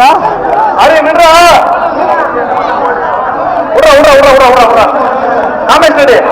நின்றா? அரே நின்றா உடா உடா உடா உடா உடா உடா காமெண்ட் அண்ணன்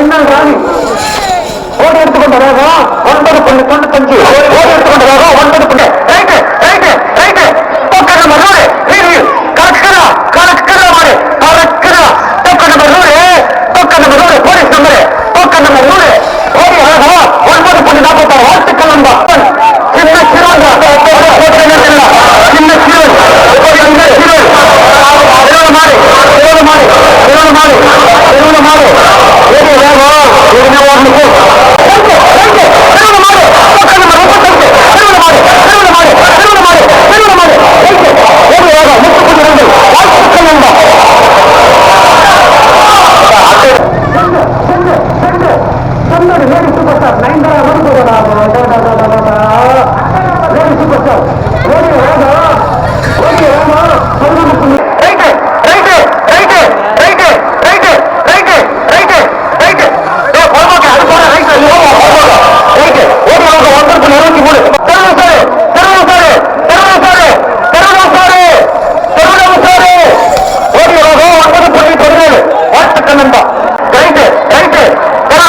மின்னல் ராணி ஓடி எடுத்துக்கொண்ட வேகம் ஒன்பது புள்ளி தொண்ணூத்தஞ்சு ஓடி எடுத்துக்கொண்ட வேகம் ஒன்பது புள்ளி